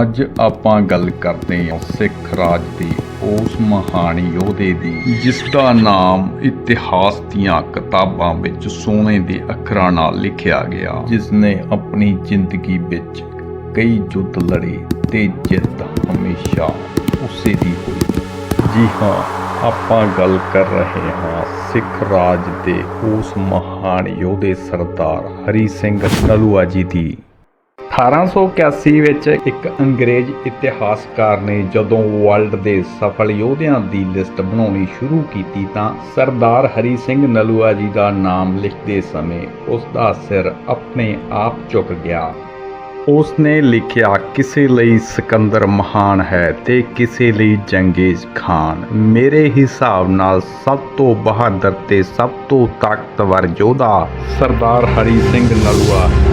ਅੱਜ ਆਪਾਂ ਗੱਲ ਕਰਦੇ ਹਾਂ ਸਿੱਖ ਰਾਜ ਦੇ, ਉਸ ਮਹਾਨ ਯੋਧੇ ਦੀ ਜਿਸ ਦਾ ਨਾਮ ਇਤਿਹਾਸ ਦੀਆਂ ਕਿਤਾਬਾਂ ਵਿੱਚ ਸੋਨੇ ਦੇ ਅੱਖਰਾਂ ਨਾਲ ਲਿਖਿਆ ਗਿਆ। ਜਿਸ ਨੇ ਆਪਣੀ ਜ਼ਿੰਦਗੀ ਵਿੱਚ ਕਈ ਯੁੱਧ ਲੜੇ ਤੇ ਜਿੱਤ ਹਮੇਸ਼ਾ ਉਸੇ ਦੀ ਹੋਈ। ਜੀ ਹਾਂ, ਆਪਾਂ ਗੱਲ ਕਰ ਰਹੇ ਹਾਂ ਸਿੱਖ ਰਾਜ ਦੇ ਉਸ ਮਹਾਨ ਯੋਧੇ ਸਰਦਾਰ ਹਰੀ ਸਿੰਘ ਨਲੂਆ ਜੀ ਦੀ। 1881 ਵਿੱਚ ਇੱਕ ਅੰਗਰੇਜ਼ ਇਤਿਹਾਸਕਾਰ ਨੇ ਜਦੋਂ ਵਰਲਡ ਦੇ ਸਫਲ ਯੋਧਿਆਂ ਦੀ ਲਿਸਟ ਬਣਾਉਣੀ ਸ਼ੁਰੂ ਕੀਤੀ ਤਾਂ ਸਰਦਾਰ ਹਰੀ ਸਿੰਘ ਨਲੂਆ ਜੀ ਦਾ ਨਾਮ ਲਿਖਦੇ ਸਮੇਂ ਉਸ ਦਾ ਸਿਰ ਆਪਣੇ ਆਪ ਝੁਕ ਗਿਆ। ਉਸ ਨੇ ਲਿਖਿਆ, ਕਿਸੇ ਲਈ ਸਿਕੰਦਰ ਮਹਾਨ ਹੈ ਤੇ ਕਿਸੇ ਲਈ ਜੰਗੇਜ਼ ਖਾਨ। ਮੇਰੇ ਹਿਸਾਬ ਨਾਲ ਸਭ ਤੋਂ ਬਹਾਦਰ ਤੇ ਸਭ ਤੋਂ ਤਾਕਤਵਰ ਯੋਧਾ ਸਰਦਾਰ ਹਰੀ ਸਿੰਘ ਨਲੂਆ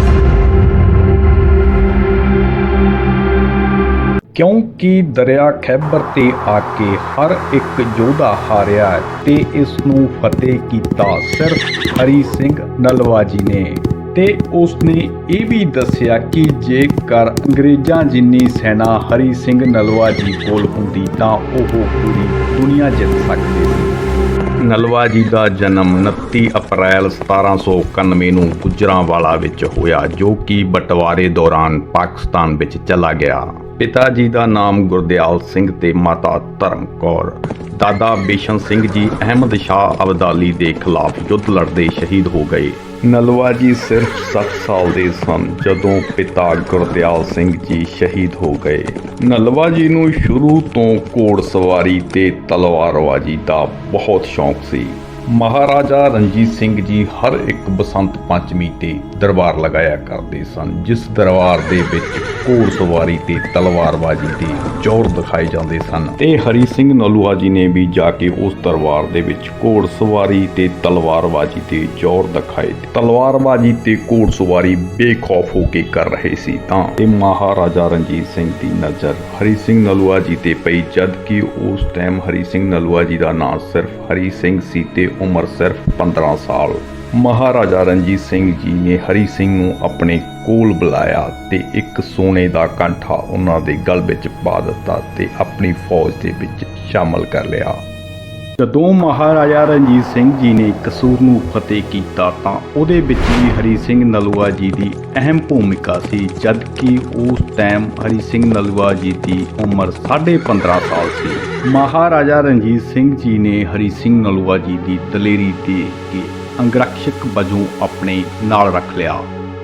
ਕਿਉਂਕਿ ਦਰਿਆ ਖੈਬਰ ਤੇ ਆ ਕੇ ਹਰ ਇੱਕ ਯੋਧਾ ਹਾਰਿਆ ਤੇ ਇਸ ਨੂੰ ਫਤਿਹ ਕੀਤਾ ਸਿਰਫ ਹਰੀ ਸਿੰਘ ਨਲਵਾ ਜੀ ਨੇ। ਤੇ ਉਸ ਨੇ ਇਹ ਵੀ ਦੱਸਿਆ ਕਿ ਜੇਕਰ ਅੰਗਰੇਜ਼ਾਂ ਜਿੰਨੀ ਸੈਨਾ ਹਰੀ ਸਿੰਘ ਨਲਵਾ ਜੀ ਕੋਲ ਹੁੰਦੀ ਤਾਂ ਉਹ ਪੂਰੀ ਦੁਨੀਆ ਜਿੱਤ ਸਕਦੇ ਸੀ। ਨਲਵਾ ਜੀ ਦਾ ਜਨਮ 29 ਅਪ੍ਰੈਲ 1791 ਨੂੰ ਗੁਜਰਾਂਵਾਲਾ ਵਿੱਚ ਹੋਇਆ, ਜੋ ਕਿ ਬਟਵਾਰੇ ਦੌਰਾਨ ਪਾਕਿਸਤਾਨ ਵਿੱਚ ਚਲਾ ਗਿਆ। ਪਿਤਾ ਜੀ ਦਾ ਨਾਮ ਗੁਰਦਿਆਲ ਸਿੰਘ ਤੇ ਮਾਤਾ ਧਰਮ ਕੌਰ। ਦਾਦਾ ਬੇਸ਼ਨ ਸਿੰਘ ਜੀ, ਅਹਿਮਦ ਸ਼ਾਹ ਅਬਦਾਲੀ ਦੇ ਖਿਲਾਫ ਯੁੱਧ ਲੜਦੇ ਸ਼ਹੀਦ ਹੋ ਗਏ। ਨਲਵਾ ਜੀ ਸਿਰਫ 7 ਸਾਲ ਦੇ ਸਨ ਜਦੋਂ ਪਿਤਾ ਗੁਰਦਿਆਲ ਸਿੰਘ ਜੀ ਸ਼ਹੀਦ ਹੋ ਗਏ। ਨਲਵਾ ਜੀ ਨੂੰ ਸ਼ੁਰੂ ਤੋਂ ਘੋੜ ਸਵਾਰੀ ਤੇ ਤਲਵਾਰਬਾਜ਼ੀ ਦਾ ਬਹੁਤ ਸ਼ੌਂਕ ਸੀ। ਮਹਾਰਾਜਾ ਰਣਜੀਤ ਸਿੰਘ ਜੀ ਹਰ ਇੱਕ ਬਸੰਤ ਪੰਚਮੀ ਤੇ ਦਰਬਾਰ ਲਗਾਇਆ ਕਰਦੇ ਸਨ, ਜਿਸ ਦਰਬਾਰ ਦੇ ਵਿੱਚ ਘੋੜ ਸਵਾਰੀ ਤੇ ਤਲਵਾਰਬਾਜ਼ੀ ਦੇ ਜ਼ੋਰ ਦਿਖਾਏ ਜਾਂਦੇ ਸਨ। ਤੇ ਹਰੀ ਸਿੰਘ ਨਲੂਆ ਜੀ ਨੇ ਵੀ ਜਾ ਕੇ ਉਸ ਦਰਬਾਰ ਦੇ ਵਿੱਚ ਘੋੜ ਸਵਾਰੀ ਤੇ ਤਲਵਾਰਬਾਜ਼ੀ ਤੇ ਜ਼ੋਰ ਦਿਖਾਏ। ਤਲਵਾਰਬਾਜ਼ੀ ਤੇ ਘੋੜ ਸਵਾਰੀ ਬੇਖੌਫ ਹੋ ਕੇ ਕਰ ਰਹੇ ਸੀ ਤਾਂ ਤੇ ਮਹਾਰਾਜਾ ਰਣਜੀਤ ਸਿੰਘ ਦੀ ਨਜ਼ਰ ਹਰੀ ਸਿੰਘ ਨਲੂਆ ਜੀ ਤੇ ਪਈ ਜਦ ਕਿ ਉਸ ਟਾਈਮ ਹਰੀ ਸਿੰਘ ਨਲੂਆ ਜੀ ਦਾ ਨਾਂ ਸਿਰਫ ਹਰੀ ਸਿੰਘ ਸੀ ਤੇ ਉਮਰ ਸਿਰਫ 15 ਸਾਲ। ਮਹਾਰਾਜਾ ਰਣਜੀਤ ਸਿੰਘ ਜੀ ਨੇ ਹਰੀ ਸਿੰਘ ਨੂੰ ਆਪਣੇ ਕੋਲ ਬੁਲਾਇਆ ਤੇ ਇੱਕ ਸੋਨੇ ਦਾ ਕੰਠਾ ਉਹਨਾਂ ਦੇ ਗਲ ਵਿੱਚ ਪਾ ਦਿੱਤਾ ਤੇ ਆਪਣੀ ਫੌਜ ਦੇ ਵਿੱਚ ਸ਼ਾਮਲ ਕਰ ਲਿਆ। ਜਦੋਂ ਮਹਾਰਾਜਾ ਰਣਜੀਤ ਸਿੰਘ ਜੀ ਨੇ ਕਸੂਰ ਨੂੰ ਫਤਿਹ ਕੀਤਾ ਤਾਂ ਉਹਦੇ ਵਿੱਚ ਵੀ ਹਰੀ ਸਿੰਘ ਨਲੂਆ ਜੀ ਦੀ ਅਹਿਮ ਭੂਮਿਕਾ ਸੀ ਜਦ ਕਿ ਉਸ ਟਾਈਮ ਹਰੀ ਸਿੰਘ ਨਲੂਆ ਜੀ ਦੀ ਉਮਰ 15.5 ਸਾਲ ਸੀ। ਮਹਾਰਾਜਾ ਰਣਜੀਤ ਸਿੰਘ ਜੀ ਨੇ ਹਰੀ ਸਿੰਘ ਨਲੂਆ ਜੀ ਦੀ ਦਲੇਰੀ ਦੇਖ ਕੇ ਅੰਗਰਖਸ਼ਕ ਵਜੋਂ ਆਪਣੇ ਨਾਲ ਰੱਖ ਲਿਆ।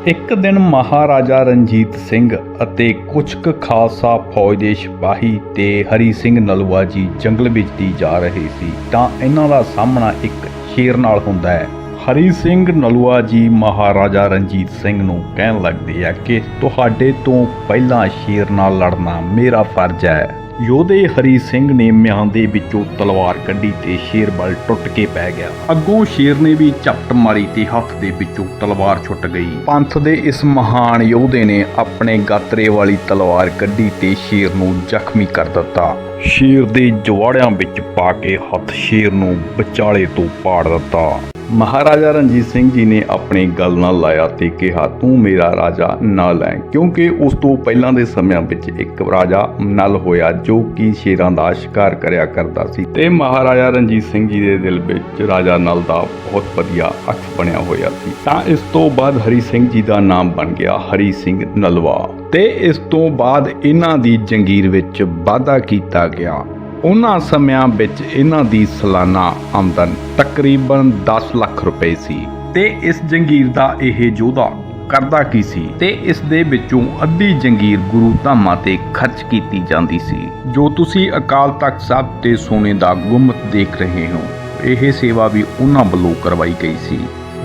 ਇੱਕ ਦਿਨ ਮਹਾਰਾਜਾ ਰਣਜੀਤ ਸਿੰਘ ਅਤੇ ਕੁਝ ਕੁ ਖਾਲਸਾ ਫੌਜ ਦੇ ਸਿਪਾਹੀ ਤੇ ਹਰੀ ਸਿੰਘ ਨਲੂਆ ਜੀ ਜੰਗਲ ਵਿੱਚ ਦੀ ਜਾ ਰਹੇ ਸੀ, ਤਾਂ ਇਹਨਾਂ ਦਾ ਸਾਹਮਣਾ ਇੱਕ ਸ਼ੇਰ ਨਾਲ ਹੁੰਦਾ ਹੈ। ਹਰੀ ਸਿੰਘ ਨਲੂਆ ਜੀ ਮਹਾਰਾਜਾ ਰਣਜੀਤ ਸਿੰਘ ਨੂੰ ਕਹਿਣ ਲੱਗਦੇ ਆ ਕਿ ਤੁਹਾਡੇ ਤੋਂ ਪਹਿਲਾਂ ਸ਼ੇਰ ਨਾਲ ਲੜਨਾ ਮੇਰਾ ਫਰਜ਼ ਹੈ। ਯੋਧੇ ਹਰੀ ਸਿੰਘ ਨੇ ਮਿਆਂ ਦੇ ਵਿੱਚੋਂ ਤਲਵਾਰ ਕੱਢੀ ਤੇ ਸ਼ੇਰ ਵੱਲ ਟੁੱਟ ਕੇ ਪੈ ਗਿਆ। ਅੱਗੋਂ ਸ਼ੇਰ ਨੇ ਵੀ ਝਪਟ ਮਾਰੀ ਤੇ ਹੱਥ ਦੇ ਵਿੱਚੋਂ ਤਲਵਾਰ ਛੁੱਟ ਗਈ। ਪੰਥ ਦੇ ਇਸ ਮਹਾਨ ਯੋਧੇ ਨੇ ਆਪਣੇ ਗਾਤਰੇ ਵਾਲੀ ਤਲਵਾਰ ਕੱਢੀ ਤੇ ਸ਼ੇਰ ਨੂੰ ਜ਼ਖਮੀ ਕਰ ਦਿੱਤਾ। ਸ਼ੇਰ ਦੇ ਜਵਾੜਿਆਂ ਵਿੱਚ ਪਾ ਕੇ ਹੱਥ ਸ਼ੇਰ ਨੂੰ ਵਿਚਾਲੇ ਤੋਂ ਪਾੜ ਦਿੱਤਾ। ਮਹਾਰਾਜਾ ਰਣਜੀਤ ਸਿੰਘ ਜੀ ਨੇ ਆਪਣੀ ਗੱਲ ਨਾਲ ਲਾਇਆ ਤੇ ਕਿਹਾ, ਤੂੰ ਮੇਰਾ ਰਾਜਾ ਨਲ ਹੈ ਕਿਉਂਕਿ ਉਸ ਤੋਂ ਪਹਿਲਾਂ ਦੇ ਸਮਿਆਂ ਵਿੱਚ ਇੱਕ ਰਾਜਾ ਨਲ ਹੋਇਆ ਜੋ ਕਿ ਸ਼ੇਰਾਂ ਦਾ ਸ਼ਿਕਾਰ ਕਰਿਆ ਕਰਦਾ ਸੀ ਤੇ ਮਹਾਰਾਜਾ ਰਣਜੀਤ ਸਿੰਘ ਜੀ ਦੇ ਦਿਲ ਵਿੱਚ ਰਾਜਾ ਨਲ ਦਾ ਬਹੁਤ ਵਧੀਆ ਅਰਥ ਬਣਿਆ ਹੋਇਆ ਸੀ। ਤਾਂ ਇਸ ਤੋਂ ਬਾਅਦ ਹਰੀ ਸਿੰਘ ਜੀ ਦਾ ਨਾਮ ਬਣ ਗਿਆ ਹਰੀ ਸਿੰਘ ਨਲਵਾ ਤੇ ਇਸ ਤੋਂ ਬਾਅਦ ਇਹਨਾਂ ਦੀ ਜੰਗੀਰ ਵਿੱਚ ਵਾਧਾ ਕੀਤਾ ਗਿਆ ਉਹਨਾਂ ਸਮਿਆਂ ਵਿੱਚ ਇਹਨਾਂ ਦੀ ਸਾਲਾਨਾ ਆਮਦਨ ਤਕਰੀਬਨ 10 ਲੱਖ ਰੁਪਏ ਸੀ ਤੇ ਇਸ ਜੰਗੀਰ ਦਾ ਇਹ ਯੋਧਾ ਕਰਦਾ ਕੀ ਸੀ? ਤੇ ਇਸ ਦੇ ਵਿੱਚੋਂ ਅੱਧੀ ਜੰਗੀਰ ਗੁਰੂ ਧਾਮਾਂ ਤੇ ਖਰਚ ਕੀਤੀ ਜਾਂਦੀ ਸੀ, ਜੋ ਤੁਸੀਂ ਅਕਾਲ ਤਖਤ ਸਾਹਿਬ ਤੇ ਸੋਨੇ ਦਾ ਗੁੰਮਤ ਦੇਖ ਰਹੇ ਹੋ। ਇਹ ਸੇਵਾ ਵੀ ਉਹਨਾਂ ਵੱਲੋਂ ਕਰਵਾਈ ਗਈ ਸੀ।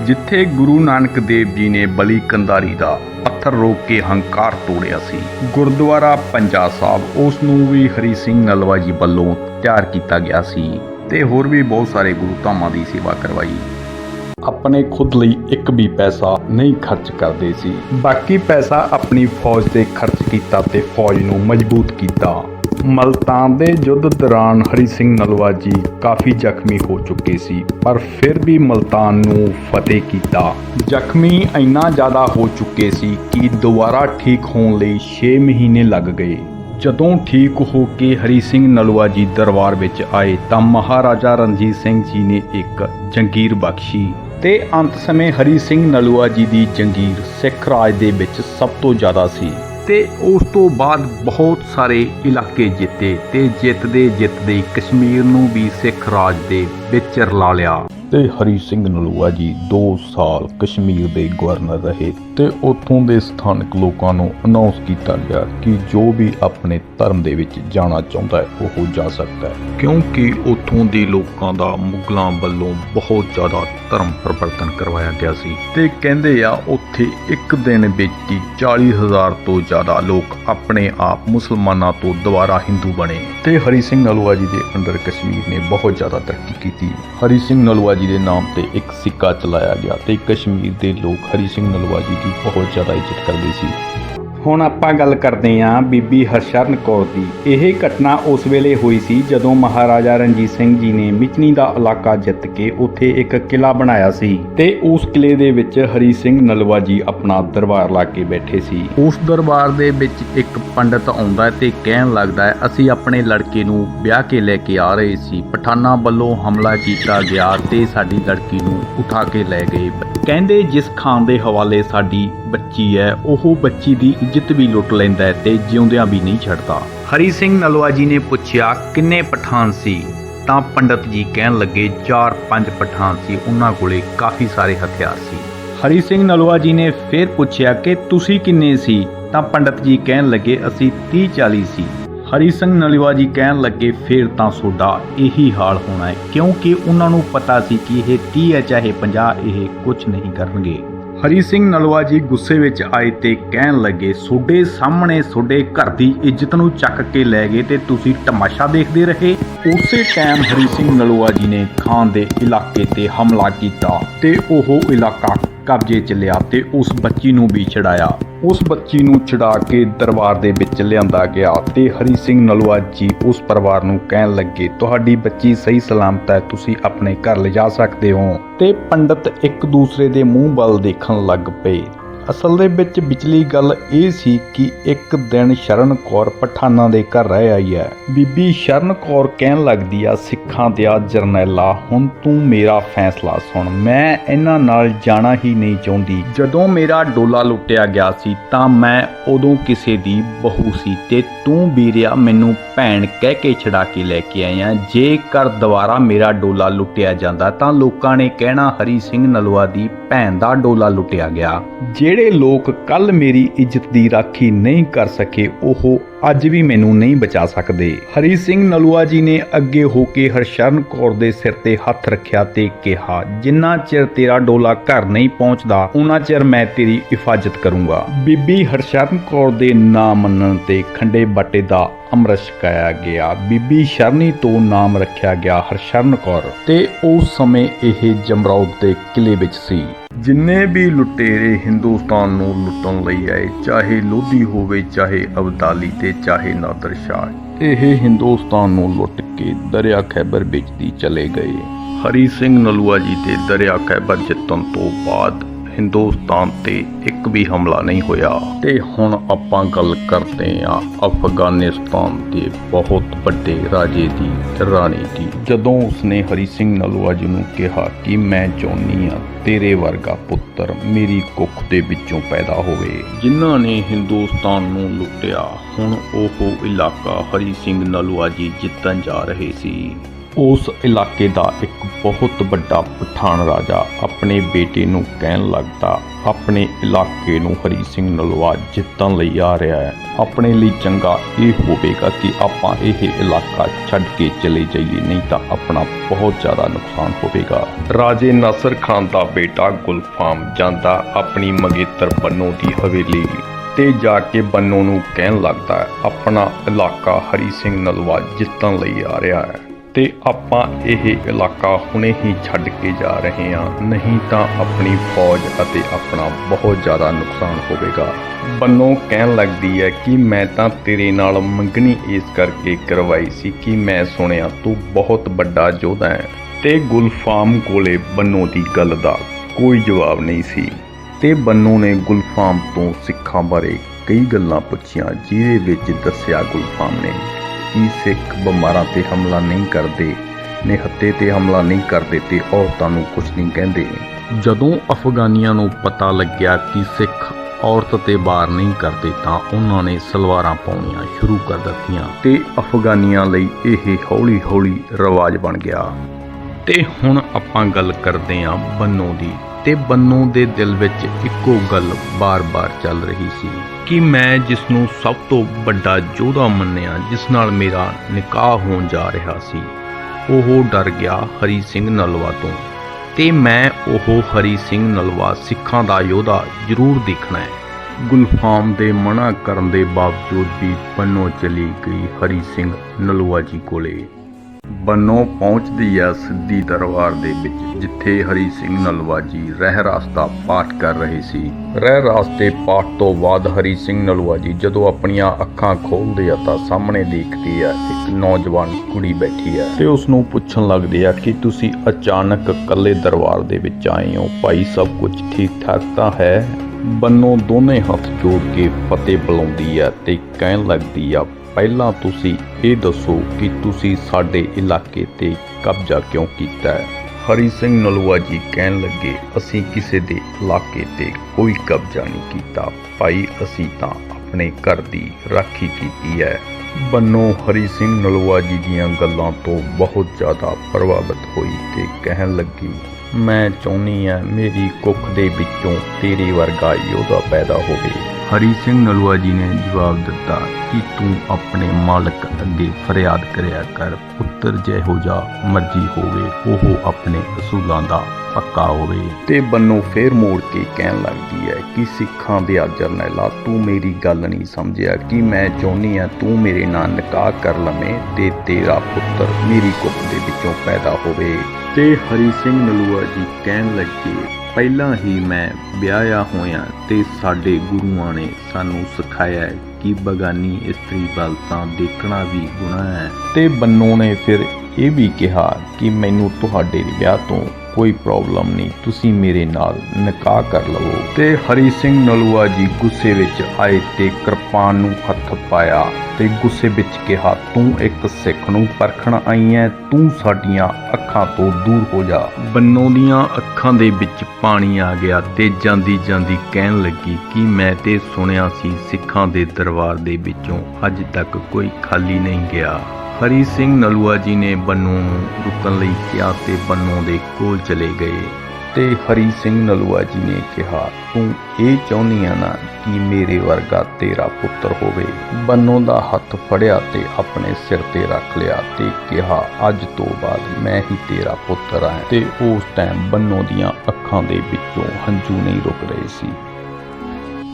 ਜਿੱਥੇ ਗੁਰੂ ਨਾਨਕ ਦੇਵ ਜੀ ਨੇ ਬਲੀ ਕੰਦਾਰੀ ਦਾ ਪੱਥਰ ਰੋਕ ਕੇ ਹੰਕਾਰ ਤੋੜਿਆ ਸੀ। ਗੁਰਦੁਆਰਾ ਪੰਜਾ ਸਾਹਿਬ ਉਸ ਨੂੰ ਵੀ ਹਰੀ ਸਿੰਘ ਨਲਵਾ ਜੀ ਵੱਲੋਂ ਤਿਆਰ ਕੀਤਾ ਗਿਆ ਸੀ ਤੇ ਹੋਰ ਵੀ ਬਹੁਤ ਸਾਰੇ ਗੁਰੂ ਧਾਮਾਂ ਦੀ ਸੇਵਾ ਕਰਵਾਈ। ਆਪਣੇ ਖੁਦ ਲਈ ਇੱਕ ਵੀ ਪੈਸਾ ਨਹੀਂ ਖਰਚ ਕਰਦੇ ਸੀ। ਬਾਕੀ ਪੈਸਾ ਆਪਣੀ ਫੌਜ ਤੇ ਖਰਚ ਕੀਤਾ ਤੇ ਫੌਜ ਨੂੰ ਮਜ਼ਬੂਤ ਕੀਤਾ। ਮਲਤਾਨ ਦੇ ਯੁੱਧ ਦੌਰਾਨ ਹਰੀ ਸਿੰਘ ਨਲਵਾ ਜੀ ਕਾਫੀ ਜ਼ਖਮੀ ਹੋ ਚੁੱਕੇ ਸੀ, ਪਰ ਫਿਰ ਵੀ ਮਲਤਾਨ ਨੂੰ ਫਤਿਹ ਕੀਤਾ। ਜ਼ਖਮੀ ਇੰਨਾ ਜ਼ਿਆਦਾ ਹੋ ਚੁੱਕੇ ਸੀ ਕਿ ਦੁਬਾਰਾ ਠੀਕ ਹੋਣ ਲਈ 6 ਮਹੀਨੇ ਲੱਗ ਗਏ। ਜਦੋਂ ਠੀਕ ਹੋ ਕੇ ਹਰੀ ਸਿੰਘ ਨਲਵਾ ਜੀ ਦਰਬਾਰ ਵਿੱਚ ਆਏ ਤਾਂ ਮਹਾਰਾਜਾ ਰਣਜੀਤ ਸਿੰਘ ਜੀ ਨੇ ਇੱਕ ਜੰਗੀਰ ਬਖਸ਼ੀ ਤੇ ਅੰਤ ਸਮੇਂ ਹਰੀ ਸਿੰਘ ਨਲੂਆ ਜੀ ਦੀ ਜੰਗੀਰ ਸਿੱਖ ਰਾਜ ਦੇ ਵਿੱਚ ਸਭ ਤੋਂ ਜ਼ਿਆਦਾ ਸੀ। ਤੇ ਉਸ ਤੋਂ ਬਾਅਦ ਬਹੁਤ ਸਾਰੇ ਇਲਾਕੇ ਜਿੱਤੇ ਤੇ ਜਿੱਤਦੇ ਜਿੱਤਦੇ ਕਸ਼ਮੀਰ ਨੂੰ ਵੀ ਸਿੱਖ ਰਾਜ ਦੇ ਵਿੱਚ ਰਲਾ ਲਿਆ। ਤੇ ਹਰੀ ਸਿੰਘ ਨਲੂਆ ਜੀ 2 ਸਾਲ ਕਸ਼ਮੀਰ ਦੇ ਗਵਰਨਰ ਰਹੇ। ਤੇ ਉੱਥੋਂ ਦੇ ਸਥਾਨਕ ਲੋਕਾਂ ਨੂੰ ਅਨਾਉਂਸ ਕੀਤਾ ਗਿਆ ਕਿ ਜੋ ਵੀ ਆਪਣੇ ਧਰਮ ਦੇ ਵਿੱਚ ਜਾਣਾ ਚਾਹੁੰਦਾ ਹੈ, ਉਹ ਜਾ ਸਕਦਾ ਹੈ। ਕਿਉਂਕਿ ਉੱਥੋਂ ਦੇ ਲੋਕਾਂ ਦਾ ਮੁਗਲਾਂ ਵੱਲੋਂ ਬਹੁਤ ਜ਼ਿਆਦਾ ਧਰਮ ਪਰਿਵਰਤਨ ਕਰਵਾਇਆ ਗਿਆ ਸੀ। ਤੇ ਕਹਿੰਦੇ ਆ, ਉੱਥੇ ਇੱਕ ਦਿਨ ਵਿੱਚ ਹੀ 40000 ਤੋਂ ਜ਼ਿਆਦਾ ਲੋਕ ਆਪਣੇ ਆਪ ਮੁਸਲਮਾਨਾਂ ਤੋਂ ਦੁਬਾਰਾ ਹਿੰਦੂ ਬਣੇ। ਤੇ ਹਰੀ ਸਿੰਘ ਨਲੂਆ ਜੀ ਦੇ ਅੰਦਰ ਕਸ਼ਮੀਰ ਨੇ ਬਹੁਤ ਜ਼ਿਆਦਾ ਤਰੱਕੀ ਕੀਤੀ। ਹਰੀ ਸਿੰਘ ਨਲੂਆ ਜੀ ਦੇ ਨਾਮ ਤੇ ਇੱਕ ਸਿੱਕਾ ਚਲਾਇਆ ਗਿਆ ਤੇ ਕਸ਼ਮੀਰ ਦੇ ਲੋਕ ਹਰੀ ਸਿੰਘ ਨਲੂਆ ਜੀ ਦੀ ਬਹੁਤ ਜ਼ਿਆਦਾ ਇੱਜ਼ਤ ਕਰਦੇ ਸੀ। ਹੁਣ ਆਪਾਂ ਗੱਲ ਕਰਦੇ ਹਾਂ ਬੀਬੀ ਹਰਸ਼ਰਨ ਕੌਰ ਦੀ। ਇਹ ਘਟਨਾ ਉਸ ਵੇਲੇ ਹੋਈ ਸੀ ਜਦੋਂ ਮਹਾਰਾਜਾ ਰਣਜੀਤ ਸਿੰਘ ਜੀ ਨੇ ਮਿਚਨੀ ਦਾ ਇਲਾਕਾ ਜਿੱਤ ਕੇ ਉੱਥੇ ਇੱਕ ਕਿਲਾ ਬਣਾਇਆ ਸੀ ਤੇ ਉਸ ਕਿਲੇ ਦੇ ਵਿੱਚ ਹਰੀ ਸਿੰਘ ਨਲਵਾ ਜੀ ਆਪਣਾ ਦਰਬਾਰ ਲਾ ਕੇ ਬੈਠੇ ਸੀ। ਉਸ ਦਰਬਾਰ ਦੇ ਵਿੱਚ ਇੱਕ ਪੰਡਤ ਆਉਂਦਾ ਤੇ ਕਹਿਣ ਲੱਗਦਾ ਹੈ, ਅਸੀਂ ਆਪਣੇ ਲੜਕੇ ਨੂੰ ਵਿਆਹ ਕੇ ਲੈ ਕੇ ਆ ਰਹੇ ਸੀ। ਪਠਾਨਾਂ ਵੱਲੋਂ ਹਮਲਾ ਕੀਤਾ ਗਿਆ ਤੇ ਸਾਡੀ ਲੜਕੀ ਨੂੰ ਉਠਾ ਕੇ ਲੈ ਗਏ। ਕਹਿੰਦੇ ਜਿਸ ਖਾਨ ਦੇ ਹਵਾਲੇ ਸਾਡੀ ਬੱਚੀ ਹੈ ਉਹ ਬੱਚੀ ਦੀ ਇੱਜ਼ਤ ਵੀ ਲੁੱਟ ਲੈਂਦਾ ਹੈ ਤੇ ਜਿਉਂਦਿਆਂ ਵੀ ਨਹੀਂ ਛੱਡਦਾ। ਹਰੀ ਸਿੰਘ ਨਲਵਾ ਜੀ ਨੇ ਪੁੱਛਿਆ ਕਿੰਨੇ ਪਠਾਨ ਸੀ? ਤਾਂ ਪੰਡਤ ਜੀ ਕਹਿਣ ਲੱਗੇ 4-5 ਪਠਾਨ ਸੀ ਉਹਨਾਂ ਕੋਲੇ ਕਾਫੀ ਸਾਰੇ ਹਥਿਆਰ ਸੀ। ਹਰੀ ਸਿੰਘ ਨਲਵਾ ਜੀ ਨੇ ਫਿਰ ਪੁੱਛਿਆ ਕਿ ਤੁਸੀਂ ਕਿੰਨੇ ਸੀ? ਤਾਂ ਪੰਡਤ ਜੀ ਕਹਿਣ ਲੱਗੇ ਅਸੀਂ 30-40 ਸੀ। ਹਰੀ ਸਿੰਘ ਨਲਵਾ ਜੀ ਕਹਿਣ ਲੱਗੇ ਫਿਰ ਤਾਂ ਸੋਡਾ ਇਹੀ ਹਾਲ ਹੋਣਾ ਹੈ ਕਿਉਂਕਿ ਉਹਨਾਂ ਨੂੰ ਪਤਾ ਸੀ ਕਿ ਇਹ 30 ਹੈ ਚਾਹੇ 50 ਇਹ ਕੁਝ ਨਹੀਂ ਕਰਨਗੇ। ਹਰੀ ਸਿੰਘ ਨਲਵਾ ਜੀ ਗੁੱਸੇ ਵਿੱਚ ਆਏ ਤੇ ਕਹਿਣ ਲੱਗੇ, ਸੋਡੇ ਸਾਹਮਣੇ ਸੋਡੇ ਘਰ ਦੀ ਇੱਜ਼ਤ ਨੂੰ ਚੱਕ ਕੇ ਲੈ ਗਏ ਤੇ ਤੁਸੀਂ ਤਮਾਸ਼ਾ ਦੇਖਦੇ ਰਹੇ? ਉਸੇ ਟਾਈਮ ਹਰੀ ਸਿੰਘ ਨਲਵਾ ਜੀ ਨੇ ਖਾਨ ਦੇ ਇਲਾਕੇ ਤੇ ਹਮਲਾ ਕੀਤਾ ਤੇ ਉਹ ਇਲਾਕਾ ਕਬਜ਼ੇ 'ਚ ਲਿਆ ਤੇ ਉਸ ਬੱਚੀ ਨੂੰ ਵੀ ਛਡਾਇਆ। ਉਸ ਬੱਚੀ ਨੂੰ ਛਡਾ ਕੇ ਦਰਬਾਰ ਦੇ ਵਿੱਚ ਲਿਆਂਦਾ ਗਿਆ ਤੇ ਹਰੀ ਸਿੰਘ ਨਲਵਾ ਜੀ ਉਸ ਪਰਿਵਾਰ ਨੂੰ ਕਹਿਣ ਲੱਗੇ, ਤੁਹਾਡੀ ਬੱਚੀ ਸਹੀ ਸਲਾਮਤ ਹੈ, ਤੁਸੀਂ ਆਪਣੇ ਘਰ ਲਿਜਾ ਸਕਦੇ ਹੋ। ਤੇ ਪੰਡਤ ਇੱਕ ਦੂਸਰੇ ਦੇ ਮੂੰਹ ਵੱਲ ਦੇਖਣ ਲੱਗ ਪਏ। ਅਸਲ ਦੇ ਵਿੱਚ ਵਿਚਲੀ ਗੱਲ ਇਹ ਸੀ ਕਿ ਇੱਕ ਦਿਨ ਸ਼ਰਨ ਕੌਰ ਪਠਾਨਾਂ ਦੇ ਘਰ ਰਹਿ ਆਈ ਹੈ। ਬੀਬੀ ਸ਼ਰਨ ਕੌਰ ਕਹਿਣ ਲੱਗਦੀ ਆ, ਸਿੱਖਾਂ ਦਿਆ ਜਰਨੈਲਾ, ਹੁਣ ਤੂੰ ਮੇਰਾ ਫੈਸਲਾ ਸੁਣ। ਮੈਂ ਇਹਨਾਂ ਨਾਲ ਜਾਣਾ ਹੀ ਨਹੀਂ ਚਾਹੁੰਦੀ। ਜਦੋਂ ਮੇਰਾ ਡੋਲਾ ਲੁੱਟਿਆ ਗਿਆ ਸੀ, ਤਾਂ ਮੈਂ ਉਦੋਂ ਕਿਸੇ ਦੀ ਬਹੂ ਸੀ ਤੇ ਤੂੰ ਵੀਰਿਆ ਮੈਨੂੰ ਭੈਣ ਕਹਿ ਕੇ ਛੜਾ ਕੇ ਲੈ ਕੇ ਆਇਆ। ਜੇਕਰ ਦੁਬਾਰਾ ਮੇਰਾ ਡੋਲਾ ਲੁੱਟਿਆ ਜਾਂਦਾ, ਤਾਂ ਲੋਕਾਂ ਨੇ ਕਹਿਣਾ, ਹਰੀ ਸਿੰਘ ਨਲਵਾ ਦੀ ਭੈਣ ਦਾ ਡੋਲਾ ਲੁੱਟਿਆ ਗਿਆ। ਜਿਹੜੇ ਲੋਕ ਕੱਲ ਮੇਰੀ ਇੱਜ਼ਤ ਦੀ ਰਾਖੀ ਨਹੀਂ ਕਰ ਸਕੇ, ਉਹ ਅੱਜ ਵੀ ਮੈਨੂੰ ਨਹੀਂ ਬਚਾ ਸਕਦੇ। ਹਰੀ ਸਿੰਘ ਨਲੂਆ ਜੀ ਨੇ ਅੱਗੇ ਹੋ ਕੇ ਹਰਸ਼ਰਨ ਕੌਰ ਦੇ ਸਿਰ ਤੇ ਹੱਥ ਰੱਖਿਆ ਤੇ ਕਿਹਾ, ਜਿੰਨਾ ਚਿਰ ਤੇਰਾ ਡੋਲਾ ਘਰ ਨਹੀਂ ਪਹੁੰਚਦਾ ਉਹਨਾਂ ਚਿਰ ਮੈਂ ਤੇਰੀ ਹਿਫਾਜ਼ਤ ਕਰੂੰਗਾ। ਬੀਬੀ ਹਰਸ਼ਰਨ ਕੌਰ ਦੇ ਨਾ ਮੰਨਣ ਤੇ ਖੰਡੇ ਬਾਟੇ ਦਾ ਅੰਮ੍ਰਿਤ ਛਕਾਇਆ ਗਿਆ। ਬੀਬੀ ਸ਼ਰਨੀ ਤੋਂ ਨਾਮ ਰੱਖਿਆ ਗਿਆ ਹਰਸ਼ਰਨ ਕੌਰ ਤੇ ਉਸ ਸਮੇਂ ਇਹ ਜਮਰੌਦ ਦੇ ਕਿਲੇ ਵਿੱਚ ਸੀ। ਜਿੰਨੇ ਵੀ ਲੁਟੇਰੇ ਹਿੰਦੁਸਤਾਨ ਨੂੰ ਲੁੱਟਣ ਲਈ ਆਏ, ਚਾਹੇ ਲੋਧੀ ਹੋਵੇ, ਚਾਹੇ ਅਬਦਾਲੀ ਤੇ ਚਾਹੇ ਨਾਦਰ ਸ਼ਾਹ, ਇਹ ਹਿੰਦੁਸਤਾਨ ਨੂੰ ਲੁੱਟ ਕੇ ਦਰਿਆ ਖੈਬਰ ਵਿੱਚ ਚਲੇ ਗਏ। ਹਰੀ ਸਿੰਘ ਨਲੂਆ ਜੀ ਤੇ ਦਰਿਆ ਖੈਬਰ ਜਿੱਤਣ ਤੋਂ ਬਾਅਦ ਹਿੰਦੁਸਤਾਨ ਤੇ ਇੱਕ ਵੀ ਹਮਲਾ ਨਹੀਂ ਹੋਇਆ। ਤੇ ਹੁਣ ਆਪਾਂ ਗੱਲ ਕਰਦੇ ਹਾਂ ਅਫਗਾਨਿਸਤਾਨ ਦੇ ਬਹੁਤ ਵੱਡੇ ਰਾਜੇ ਦੀ, ਰਾਣੀ ਦੀ। ਜਦੋਂ ਉਸਨੇ ਹਰੀ ਸਿੰਘ ਨਲੂਆ ਜੀ ਨੂੰ ਕਿਹਾ ਕਿ ਮੈਂ ਚਾਹੁੰਦੀ ਹਾਂ ਤੇਰੇ ਵਰਗਾ ਪੁੱਤਰ ਮੇਰੀ ਕੁੱਖ ਦੇ ਵਿੱਚੋਂ ਪੈਦਾ ਹੋਵੇ। ਜਿਨ੍ਹਾਂ ਨੇ ਹਿੰਦੁਸਤਾਨ ਨੂੰ ਲੁੱਟਿਆ, ਹੁਣ ਉਹ ਇਲਾਕਾ ਹਰੀ ਸਿੰਘ ਨਲੂਆ ਜੀ ਜਿੱਤਣ ਜਾ ਰਹੇ ਸੀ। ਉਸ ਇਲਾਕੇ ਦਾ ਇੱਕ ਬਹੁਤ ਵੱਡਾ ਪਠਾਨ ਰਾਜਾ ਆਪਣੇ ਬੇਟੇ ਨੂੰ ਕਹਿਣ ਲੱਗਦਾ, ਆਪਣੇ ਇਲਾਕੇ ਨੂੰ ਹਰੀ ਸਿੰਘ ਨਲਵਾ ਜਿੱਤਣ ਲਈ ਆ ਰਿਹਾ ਹੈ। ਆਪਣੇ ਲਈ ਚੰਗਾ ਇਹ ਹੋਵੇਗਾ ਕਿ ਆਪਾਂ ਇਹ ਇਲਾਕਾ ਛੱਡ ਕੇ ਚਲੇ ਜਾਈਏ, ਨਹੀਂ ਤਾਂ ਆਪਣਾ ਬਹੁਤ ਜ਼ਿਆਦਾ ਨੁਕਸਾਨ ਹੋਵੇਗਾ। ਰਾਜੇ ਨਾਸਰ ਖਾਨ ਦਾ ਬੇਟਾ ਗੁਲਫਾਮ ਜਾਂਦਾ ਆਪਣੀ ਮੰਗੇਤਰ ਬੰਨੋ ਦੀ ਹਵੇਲੀ ਤੇ ਜਾ ਕੇ ਬੰਨੋ ਨੂੰ ਕਹਿਣ ਲੱਗਦਾ, ਆਪਣਾ ਇਲਾਕਾ ਹਰੀ ਸਿੰਘ ਨਲਵਾ ਜਿੱਤਣ ਲਈ ਆ ਰਿਹਾ ਹੈ। ਤੇ ਆਪਾਂ ਇਹ ਇਲਾਕਾ ਹੁਣੇ ਹੀ ਛੱਡ ਕੇ ਜਾ ਰਹੇ ਹਾਂ। ਨਹੀਂ ਤਾਂ ਆਪਣੀ ਫੌਜ ਅਤੇ ਆਪਣਾ ਬਹੁਤ ਜ਼ਿਆਦਾ ਨੁਕਸਾਨ ਹੋਵੇਗਾ। ਬੰਨੋ ਕਹਿਣ ਲੱਗਦੀ ਹੈ ਕਿ ਮੈਂ ਤਾਂ ਤੇਰੇ ਨਾਲ ਮੰਗਣੀ ਇਸ ਕਰਕੇ ਕਰਵਾਈ ਸੀ ਕਿ ਮੈਂ ਸੁਣਿਆ ਤੂੰ ਬਹੁਤ ਵੱਡਾ ਯੋਧਾ ਹੈ। ਤੇ ਗੁਲਫਾਮ ਕੋਲੇ ਬੰਨੋ ਦੀ ਗੱਲ ਦਾ ਕੋਈ ਜਵਾਬ ਨਹੀਂ ਸੀ। ਤੇ ਬੰਨੋ ਨੇ ਗੁਲਫਾਮ ਤੋਂ ਸਿੱਖਾਂ ਬਾਰੇ ਕਈ ਗੱਲਾਂ ਪੁੱਛੀਆਂ, ਜਿਹਦੇ ਵਿੱਚ ਦੱਸਿਆ ਗੁਲਫਾਮ ਨੇ ਕਿ ਸਿੱਖ ਬਿਮਾਰਾਂ ਤੇ ਹਮਲਾ ਨਹੀਂ ਕਰਦੇ, ਨਿਹੱਤੇ ਤੇ ਹਮਲਾ ਨਹੀਂ ਕਰਦੇ ਤੇ ਔਰਤਾਂ ਨੂੰ ਕੁਝ ਨਹੀਂ ਕਹਿੰਦੇ। ਜਦੋਂ ਅਫਗਾਨੀਆਂ ਨੂੰ ਪਤਾ ਲੱਗਿਆ ਕਿ ਸਿੱਖ ਔਰਤ ਤੇ ਵਾਰ ਨਹੀਂ ਕਰਦੇ ਤਾਂ ਉਹਨਾਂ ਨੇ ਸਲਵਾਰਾਂ ਪਾਉਣੀਆਂ ਸ਼ੁਰੂ ਕਰ ਦਿੱਤੀਆਂ। ਤੇ ਅਫਗਾਨੀਆਂ ਲਈ ਇਹ ਹੌਲੀ-ਹੌਲੀ ਰਿਵਾਜ ਬਣ ਗਿਆ। ਤੇ ਹੁਣ ਆਪਾਂ ਗੱਲ ਕਰਦੇ ਹਾਂ ਬੰਨੋ ਦੀ। ਤੇ ਬੰਨੋ ਦੇ ਦਿਲ ਵਿੱਚ ਇੱਕੋ ਗੱਲ ਬਾਰ-ਬਾਰ ਚੱਲ ਰਹੀ ਸੀ। ਕਿ ਮੈਂ ਜਿਸ ਨੂੰ ਸਭ ਤੋਂ ਵੱਡਾ ਯੋਧਾ ਮੰਨਿਆ, ਜਿਸ ਨਾਲ ਮੇਰਾ ਨਿਕਾਹ ਹੋਣ ਜਾ ਰਿਹਾ ਸੀ, ਉਹ ਡਰ ਗਿਆ ਹਰੀ ਸਿੰਘ ਨਲਵਾ ਤੋਂ। ਤੇ ਮੈਂ ਉਹ ਹਰੀ ਸਿੰਘ ਨਲਵਾ ਸਿੱਖਾਂ ਦਾ ਯੋਧਾ ਜ਼ਰੂਰ ਦੇਖਣਾ ਹੈ। ਗੁਲਫਾਮ ਦੇ ਮਨਾ ਕਰਨ ਦੇ ਬਾਵਜੂਦ ਵੀ ਬੰਨੋ ਚਲੀ ਗਈ ਹਰੀ ਸਿੰਘ ਨਲੂਆ ਜੀ ਕੋਲੇ। ਬੰਨੋ ਪਹੁੰਚਦੀ ਹੈ ਸਿੱਧੀ ਦਰਬਾਰ ਦੇ ਵਿੱਚ, ਜਿੱਥੇ ਹਰੀ ਸਿੰਘ ਨਲਵਾ ਜੀ ਰਹਿ ਰਾਸਤਾ ਪਾਠ ਕਰ ਰਹੇ ਸੀ। ਰਹਿ ਰਾਸਤੇ ਪਾਠ ਤੋਂ ਬਾਅਦ ਹਰੀ ਸਿੰਘ ਨਲਵਾ ਜੀ ਜਦੋਂ ਆਪਣੀਆਂ ਅੱਖਾਂ ਖੋਲਦੇ ਆ ਤਾਂ ਸਾਹਮਣੇ ਦੇਖਦੀ ਆ ਇੱਕ ਨੌਜਵਾਨ ਕੁੜੀ ਬੈਠੀ ਆ। ਤੇ ਉਸ ਨੂੰ ਪੁੱਛਣ ਲੱਗਦੇ ਆ ਕਿ ਤੁਸੀਂ ਅਚਾਨਕ ਇਕੱਲੇ ਦਰਬਾਰ ਦੇ ਵਿੱਚ ਆਏ ਹੋ? ਭਾਈ, ਸਭ ਕੁਝ ਠੀਕ ਠਾਕ ਤਾਂ ਹੈ? ਬੰਨੋ ਦੋਨੇ ਹੱਥ ਜੋੜ ਕੇ ਫਤਿਹ ਬੁਲਾਉਂਦੀ ਆ ਤੇ ਕਹਿਣ ਲੱਗਦੀ ਆ ਪਹਿਲਾਂ ਤੁਸੀਂ ਇਹ ਦੱਸੋ ਕਿ ਤੁਸੀਂ ਸਾਡੇ ਇਲਾਕੇ ਤੇ ਕਬਜ਼ਾ ਕਿਉਂ ਕੀਤਾ ਹੈ? ਹਰੀ ਸਿੰਘ ਨਲੂਆ ਜੀ ਕਹਿਣ ਲੱਗੇ, ਅਸੀਂ ਕਿਸੇ ਦੇ ਇਲਾਕੇ ਤੇ ਕੋਈ ਕਬਜ਼ਾ ਨਹੀਂ ਕੀਤਾ। ਭਾਈ, ਅਸੀਂ ਤਾਂ ਆਪਣੇ ਘਰ ਦੀ ਰਾਖੀ ਕੀਤੀ ਹੈ। ਬੰਨੋ ਹਰੀ ਸਿੰਘ ਨਲੂਆ ਜੀ ਦੀਆਂ ਗੱਲਾਂ ਤੋਂ ਬਹੁਤ ਜ਼ਿਆਦਾ ਪ੍ਰਭਾਵਿਤ ਹੋਈ ਤੇ ਕਹਿਣ ਲੱਗੀ, ਮੈਂ ਚਾਹੁੰਦੀ ਆ ਮੇਰੀ ਕੁੱਖ ਦੇ ਵਿੱਚੋਂ ਤੇਰੇ ਵਰਗਾ ਯੋਧਾ ਪੈਦਾ ਹੋਵੇ। ਹਰੀ ਸਿੰਘ ਨਲੂਆ ਜੀ ਨੇ ਜਵਾਬ ਦਿੱਤਾ ਕਿ ਤੂੰ ਆਪਣੇ ਮਾਲਕ ਅੱਗੇ ਫਰਿਆਦ ਕਰਿਆ ਕਰ ਪੁੱਤਰ ਜਿਹੋ ਜਿਹਾ ਮਰਜ਼ੀ ਹੋਵੇ ਉਹ ਆਪਣੇ ਅਸੂਲਾਂ ਦਾ ਪੱਕਾ ਹੋਵੇ। ਤੇ ਬੰਨੋ ਫੇਰ ਮੋੜ ਕੇ ਕਹਿਣ ਲੱਗਦੀ ਹੈ ਕਿ ਸਿੱਖਾਂ ਦੇ ਜਰਨੈਲਾ ਤੂੰ ਮੇਰੀ ਗੱਲ ਨਹੀਂ ਸਮਝਿਆ ਕਿ ਮੈਂ ਚਾਹੁੰਦੀ ਆ ਤੂੰ ਮੇਰੇ ਨਾਲ ਨਿਕਾਹ ਕਰ ਲਵੇਂ ਤੇ ਤੇਰਾ ਪੁੱਤਰ ਮੇਰੀ ਕੁੱਖ ਦੇ ਵਿੱਚੋਂ ਪੈਦਾ ਹੋਵੇ। ਤੇ ਹਰੀ ਸਿੰਘ ਨਲੂਆ ਜੀ ਕਹਿਣ ਲੱਗੇ ਪਹਿਲਾਂ ਹੀ ਮੈਂ ਵਿਆਹਿਆ ਹੋਇਆ ਤੇ ਸਾਡੇ ਗੁਰੂਆਂ ਨੇ ਸਾਨੂੰ ਸਿਖਾਇਆ ਕਿ ਬਗਾਨੀ ਇਸਤਰੀ ਵੱਲ ਤਾਂ ਦੇਖਣਾ ਵੀ ਗੁਨਾਹ ਹੈ। ਤੇ ਬੰਨੋ ਨੇ ਫਿਰ ਇਹ ਵੀ ਕਿਹਾ ਕਿ ਮੈਨੂੰ ਤੁਹਾਡੇ ਵਿਆਹ ਤੋਂ ਕੋਈ ਪ੍ਰੋਬਲਮ ਨਹੀਂ। ਤੁਸੀਂ ਮੇਰੇ ਨਾਲ ਨਿਕਾਹ ਕਰ ਲਵੋ। ਤੇ ਹਰੀ ਸਿੰਘ ਨਲੂਆ ਜੀ ਗੁੱਸੇ ਵਿੱਚ ਆਏ ਤੇ ਕਿਰਪਾਨ ਨੂੰ ਹੱਥ ਪਾਇਆ ਤੇ ਗੁੱਸੇ ਵਿੱਚ ਕਿਹਾ ਤੂੰ ਇੱਕ ਸਿੱਖ ਨੂੰ ਪਰਖਣ ਆਈ ਐ ਤੂੰ ਸਾਡੀਆਂ ਅੱਖਾਂ ਤੋਂ ਦੂਰ ਹੋ ਜਾ। ਬੰਨੋ ਦੀਆਂ ਅੱਖਾਂ ਦੇ ਵਿੱਚ ਪਾਣੀ ਆ ਗਿਆ ਤੇ ਜਾਂਦੀ ਜਾਂਦੀ ਕਹਿਣ ਲੱਗੀ ਕਿ ਮੈਂ ਤੇ ਸੁਣਿਆ ਸੀ ਸਿੱਖਾਂ ਦੇ ਦਰਬਾਰ ਦੇ ਵਿੱਚੋਂ ਅੱਜ ਤੱਕ ਕੋਈ ਖਾਲੀ ਨਹੀਂ ਗਿਆ। ਹਰੀ ਸਿੰਘ ਨਲੂਆ ਜੀ ਨੇ ਬੰਨੂ ਨੂੰ ਰੁਕਣ ਲਈ ਕਿਹਾ ਤੇ ਬੰਨੂ ਦੇ ਕੋਲ ਚਲੇ ਗਏ। ਤੇ ਹਰੀ ਸਿੰਘ ਨਲੂਆ ਜੀ ਨੇ ਕਿਹਾ, ਤੂੰ ਇਹ ਚਾਹੁੰਦੀ ਆ ਨਾ ਕਿ ਮੇਰੇ ਵਰਗਾ ਤੇਰਾ ਪੁੱਤਰ ਹੋਵੇ। ਬੰਨੋ ਦਾ ਹੱਥ ਫੜਿਆ ਤੇ ਆਪਣੇ ਸਿਰ ਤੇ ਰੱਖ ਲਿਆ ਤੇ ਕਿਹਾ, ਅੱਜ ਤੋਂ ਬਾਅਦ ਮੈਂ ਹੀ ਤੇਰਾ ਪੁੱਤਰ ਹਾਂ ਤੇ ਉਸ ਟਾਈਮ ਬੰਨੋ ਦੀਆਂ ਅੱਖਾਂ ਦੇ ਵਿੱਚੋਂ ਹੰਝੂ ਨਹੀਂ ਰੁਕ ਰਹੇ ਸੀ।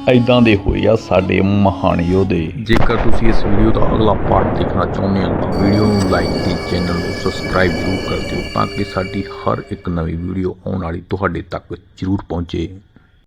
ਐਦਾਂ ਦੇ ਹੋਏ ਆ ਸਾਡੇ ਮਹਾਨ ਯੋਧੇ। ਜੇਕਰ ਤੁਸੀਂ ਇਸ ਵੀਡੀਓ ਦਾ ਅਗਲਾ ਪਾਰਟ ਦੇਖਣਾ ਚਾਹੁੰਦੇ ਹੋ ਤਾਂ ਵੀਡੀਓ ਨੂੰ ਲਾਈਕ ਤੇ ਚੈਨਲ ਨੂੰ ਸਬਸਕ੍ਰਾਈਬ ਜ਼ਰੂਰ ਕਰ ਦਿਓ ਤਾਂ ਕਿ ਸਾਡੀ ਹਰ ਇੱਕ ਨਵੀਂ ਵੀਡੀਓ ਆਉਣ ਵਾਲੀ ਤੁਹਾਡੇ ਤੱਕ ਜ਼ਰੂਰ ਪਹੁੰਚੇ।